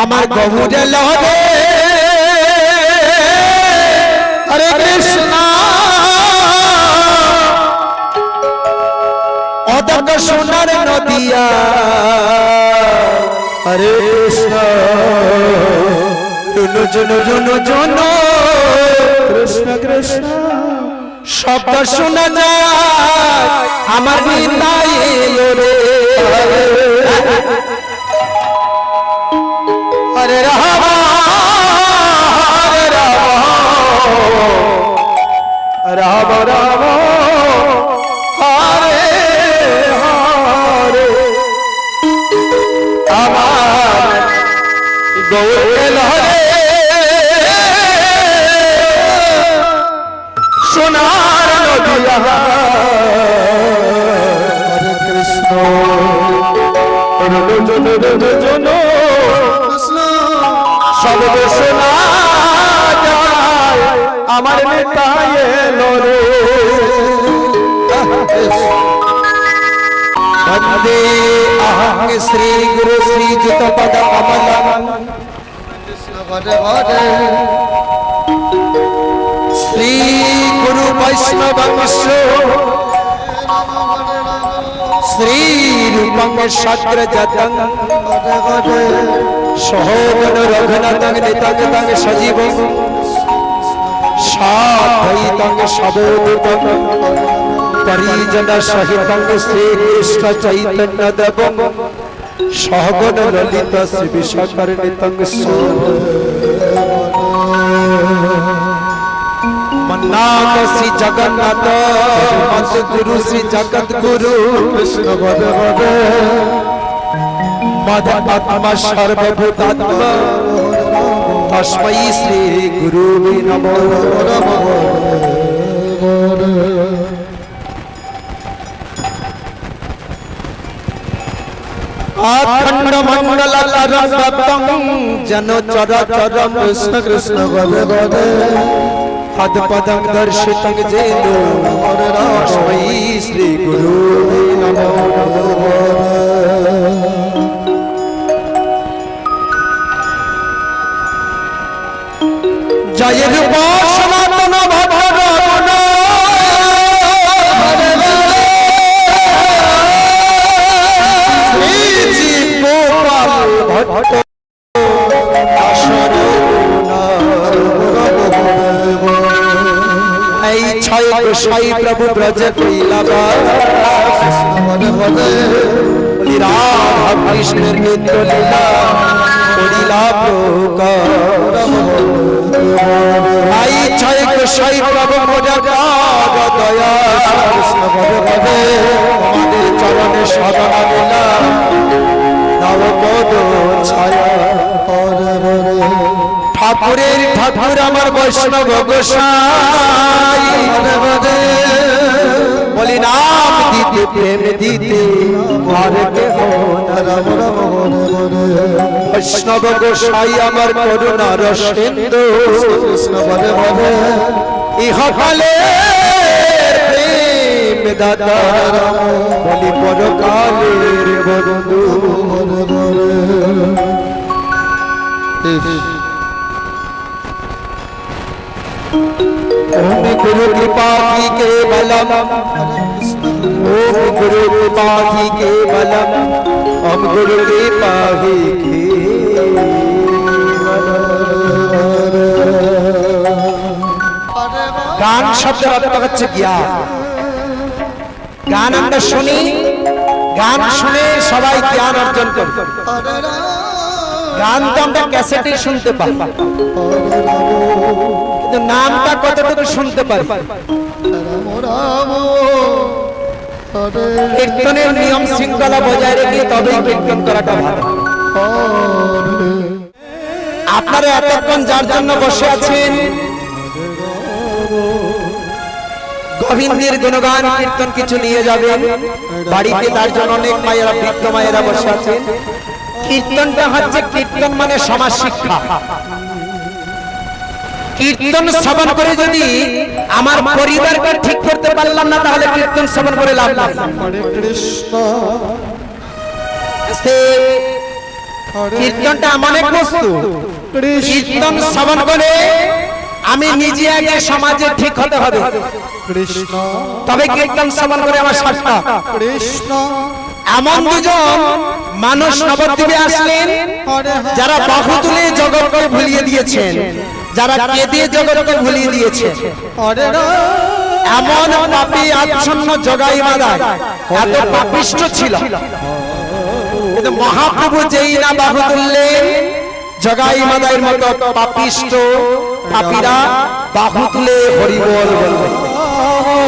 আমার গহুরে লহরে হরে কৃষ্ণ। অদক সোনার নদিয়া। হরে কৃষ্ণ। জুনু জুনু জুনু জুনু। কৃষ্ণ কৃষ্ণ। শব্দ শোনা যায়। আমার এলো রে। হরে রাম হরে রাম রাম রাম হরে হরে। আমার গৌরে লহরে সোনার হরে কৃষ্ণ। জন জন আমার নেতা এলো রে। বন্দে অহং শ্রী গুরু শ্রী যুত পদ কমল। শ্রী গুরু বৈষ্ণবংশ রূপং সগ্রজতং সহগণ রঘুনাথং নিতং তং সজীব। সাধৈতং সবোদিতং পরিজন সহিতং শ্রী কৃষ্ণ ললিত শ্রী বিশ্বকর্ণিতং মন্নাথ শ্রী জগন্নাথ মত গুরু শ্রী জগৎ গুরু কৃষ্ণ পদ পদ মদ আত্মা সর্বভূতাত্মা তস্मै শ্রী গুরু নমো নমঃ অখণ্ড মণ্ডল তরঙ্গতং জন চর কৃষ্ণ কৃষ্ণ পদে পদে পদ পদং দর্শিতং জেনো তস্मै গোসাই প্রভু ব্রজ রাধা কৃষ্ণের নিত্য লীলা করিলা আই ছয় গোসাই প্রভু দয়া। আমাদের চরণে সদনা লীলা। নব পদ ছায়া। ঠাকুরের ঠাকুর আমার বৈষ্ণব গোসাই। বলি, নাম দিতে, প্রেম দিতে বৈষ্ণব গোসাই আমার করুণার সিন্ধু ইহকালে দাদা বলি, পরকালের বন্ধু। ओम गुरु कृपा की केवलम ओम गुरु कृपा की केवलम ओम गुरु कृपा ही গান শব্দের অর্থ হচ্ছে জ্ঞান গান আমরা শুনি গান শুনে সবাই জ্ঞান অর্জন করি গান তো আমরা ক্যাসেটে শুনতে পাই কিন্তু নামটা কতটুকু শুনতে পারি? কীর্তনের নিয়ম শৃঙ্খলা বজায় রেখে তবেই কীর্তন করাটা ভালো। আপনারা এতক্ষণ যার জন্য বসে আছেন, গোবিন্দের গুণগান কীর্তন কিছু নিয়ে যাবেন। বাড়িতে তার জন্য অনেক মায়েরা, বৃদ্ধ মায়েরা বসে আছেন। কীর্তনটা হচ্ছে কীর্তন মানে সমাজ শিক্ষা। কীর্তন শ্রবণ করে যদি আমার পরিবারকে ঠিক করতে পারলাম না, তাহলে কীর্তন শ্রবণ করে লাভ নাই। কৃষ্ণ কীর্তনটা এমন এক বস্তু। কীর্তন শ্রবণ করে আমি নিজে আগে সমাজে ঠিক হতে হবে। কৃষ্ণ তবে কীর্তন শ্রবণ করে আমার সাতটা কৃষ্ণ এমন দুজন মানুষ নবদ্বীপে আসলেন, যারা বাহু তুলে জগৎকে ভুলিয়ে দিয়েছেন। যারা কেঁদে জগৎকে ভুলিয়ে দিয়েছে। এমন পাপি আচ্ছন্ন জগাই মাদায় এত পাপিষ্ট ছিল। কিন্তু মহাপ্রভু যেই না বাহু তুললেন জগাই মাদাইয়ের মতো পাপিষ্ট পাপিরা বাহু তুলে হরিবল বলবে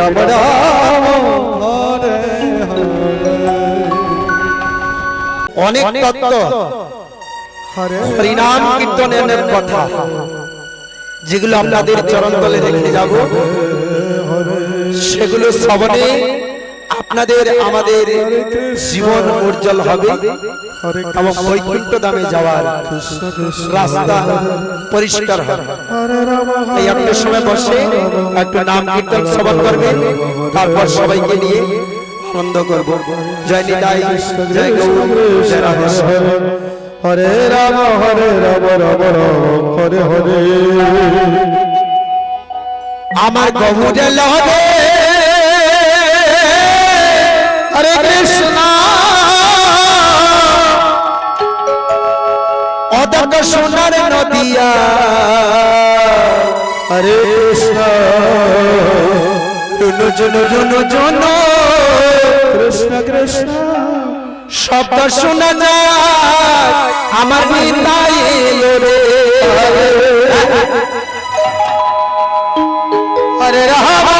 রাম হরে অনেক তত্ত্ব। হরে হরিনাম কীর্তনের কথা। যেগুলো আপনাদের চরণ তলে রেখে যাব সেগুলো শ্রবণে আপনাদের আমাদের জীবন উজ্জ্বল হবে এবং বৈকুণ্ঠ দামে যাওয়ার রাস্তা পরিষ্কার হবে। এই একটা সময় বসে একটু নাম কীর্তন শ্রবণ করবেন তারপর সবাইকে নিয়ে আনন্দ করব। জয় নিতাই জয় গৌর জয় রাধে হরে রাম হরে রাম রাম রাম হরে হরে। আমার গহুরে লহে হরে কৃষ্ণ। অদক সোনার নদিয়া। হরে কৃষ্ণ। জুনু রুনু জুনু কৃষ্ণ কৃষ্ণ। শব্দ শোনা যায়, আমার নিতাই রে। হরে রাম।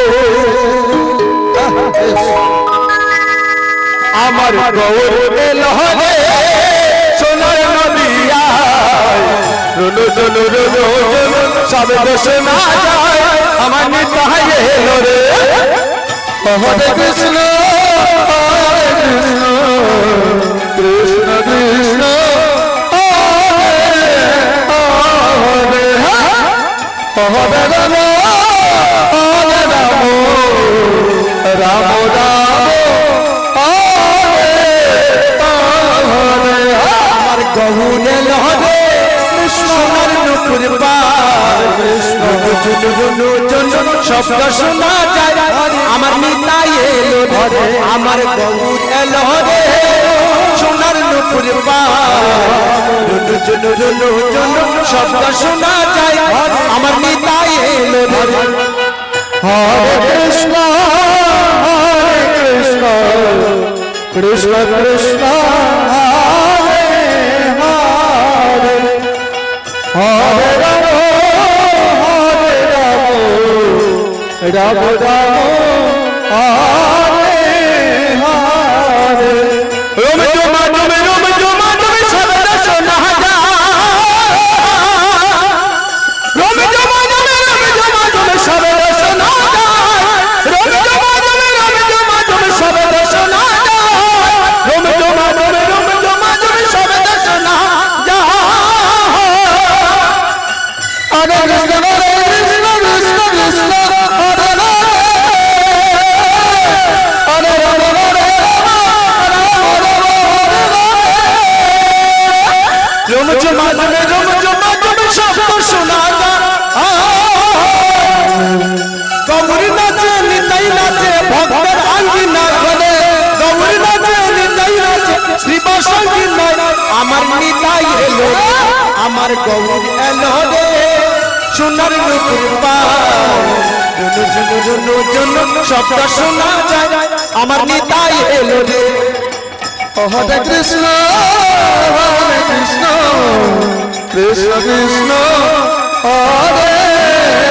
আমার গৌর এলো রে সোনার কৃষ্ণ শব্দ শোনা যায়। আমার নিতাই এলো ধরে আমার গহুর এলো রে। সোনার নুপুর শব্দ শোনা যায়। আমার নিতাই এলো ধরে হরে কৃষ্ণ হরে কৃষ্ণ কৃষ্ণ কৃষ্ণ, হরে হরে। হরে রাম রাম গৌর এলো রে সোনার নুপুর শব্দ শোনা যায় আমার নিতাই এলো রে হরে কৃষ্ণ হরে কৃষ্ণ কৃষ্ণ কৃষ্ণ হরে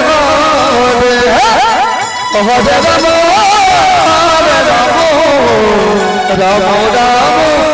হরে হরে রাম রাম রাম রাম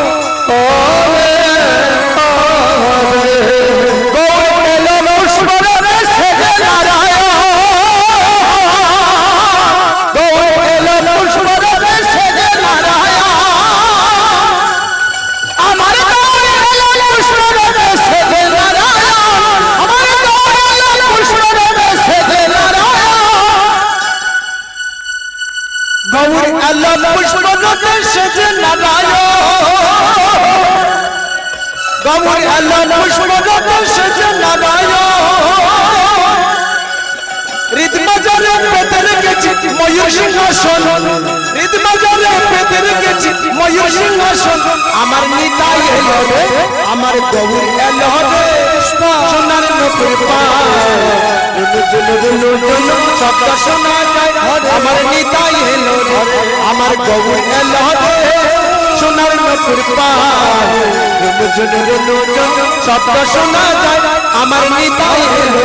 এলো পুষ্পনতে সেজে নারায়ণ। গৌর এলো পুষ্পনতে সেজে নারায়ণ। রিদমাজারে পেতে রেখেছি ময়ূর সিংহাসন। রিদমাজারে পেতে রেখেছি ময়ূর সিংহাসন। আমার নিতাই এলো রে, আমার গৌর এলো রে। সোনার নপুর শব্দ শব্দ শোনা যায়। আমার নিতাই এলো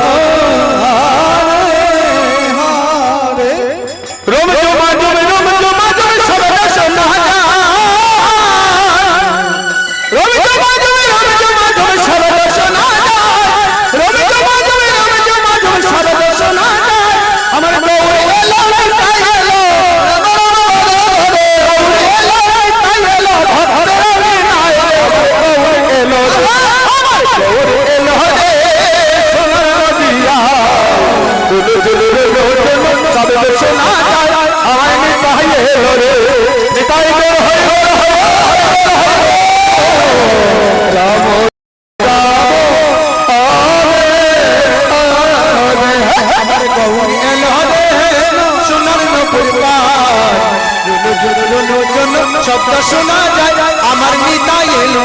শব্দ শোনা যায়, আমার নিতাই এলো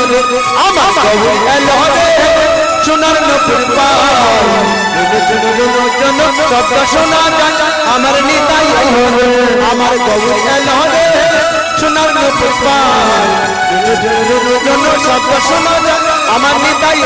আমার গৌর এলো রে। সোনার নপুর শব্দ শোনা যায়, আমার নিতাই এলো আমার গৌর এলো রে। সোনার নপুর শব্দ শোনা যায়, আমার নিতাই